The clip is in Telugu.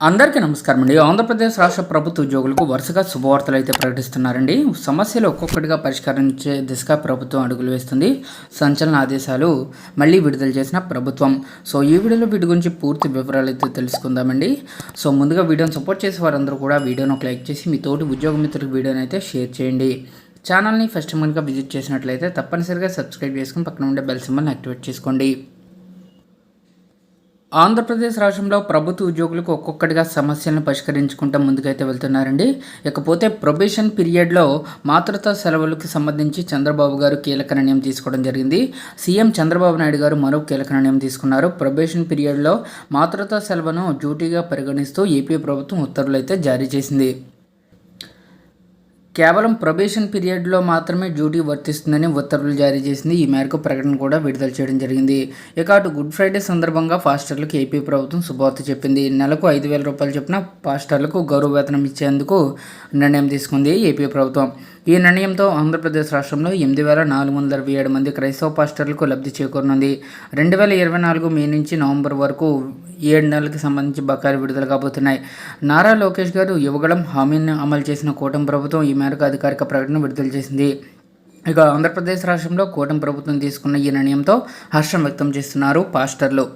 అందరికీ నమస్కారం అండి. ఆంధ్రప్రదేశ్ రాష్ట్ర ప్రభుత్వ ఉద్యోగులకు వరుసగా శుభవార్తలు అయితే ప్రకటిస్తున్నారండి. సమస్యలు ఒక్కొక్కటిగా పరిష్కరించే దిశగా ప్రభుత్వం అడుగులు వేస్తుంది. సంచలన ఆదేశాలు మళ్ళీ విడుదల చేసిన ప్రభుత్వం. సో ఈ వీడియోలో వీటి గురించి పూర్తి వివరాలు అయితే తెలుసుకుందామండి. సో ముందుగా వీడియోని సపోర్ట్ చేసే వారందరూ కూడా వీడియోని ఒక లైక్ చేసి మీ తోటి ఉద్యోగ మిత్రులకు వీడియోని అయితే షేర్ చేయండి. ఛానల్ని ఫస్ట్ కనుక విజిట్ చేసినట్లయితే తప్పనిసరిగా సబ్స్క్రైబ్ చేసుకుని పక్కన ఉండే బెల్ సింబల్ని యాక్టివేట్ చేసుకోండి. ఆంధ్రప్రదేశ్ రాష్ట్రంలో ప్రభుత్వ ఉద్యోగులకు ఒక్కొక్కటిగా సమస్యలను పరిష్కరించుకుంటూ ముందుకైతే వెళ్తున్నారండి. ఇకపోతే ప్రొబేషన్ పీరియడ్లో మాతృత్వ సెలవులకు సంబంధించి చంద్రబాబు గారు కీలక నిర్ణయం తీసుకోవడం జరిగింది. సీఎం చంద్రబాబు నాయుడు గారు మరో కీలక నిర్ణయం తీసుకున్నారు. ప్రొబేషన్ పీరియడ్లో మాతృత్వ సెలవును డ్యూటీగా పరిగణిస్తూ ఏపీ ప్రభుత్వం ఉత్తర్వులు అయితే జారీ చేసింది. కేవలం ప్రొబేషన్ పీరియడ్లో మాత్రమే డ్యూటీ వర్తిస్తుందని ఉత్తర్వులు జారీ చేసింది. ఈ మేరకు ప్రకటన కూడా విడుదల చేయడం జరిగింది. ఇక అటు గుడ్ ఫ్రైడే సందర్భంగా ఫాస్టర్లకు ఏపీ ప్రభుత్వం శుభవార్త చెప్పింది. నెలకు ఐదు వేల రూపాయలు చొప్పున ఫాస్టర్లకు గౌరవ వేతనం ఇచ్చేందుకు నిర్ణయం తీసుకుంది ఏపీ ప్రభుత్వం. ఈ నిర్ణయంతో ఆంధ్రప్రదేశ్ రాష్ట్రంలో ఎనిమిది వేల నాలుగు వందల ఇరవై ఏడు మంది క్రైస్తవ పాస్టర్లకు లబ్ధి చేకూరనుంది. రెండు వేల ఇరవై నాలుగు మే నుంచి నవంబర్ వరకు ఏడు నెలలకు సంబంధించి బకాయిలు విడుదల కాబోతున్నాయి. నారా లోకేష్ గారు యువగళం హామీని అమలు చేసిన కూటమి ప్రభుత్వం ఈ మేరకు అధికారిక ప్రకటన విడుదల చేసింది. ఇక ఆంధ్రప్రదేశ్ రాష్ట్రంలో కూటమి ప్రభుత్వం తీసుకున్న ఈ నిర్ణయంతో హర్షం వ్యక్తం చేస్తున్నారు పాస్టర్లు.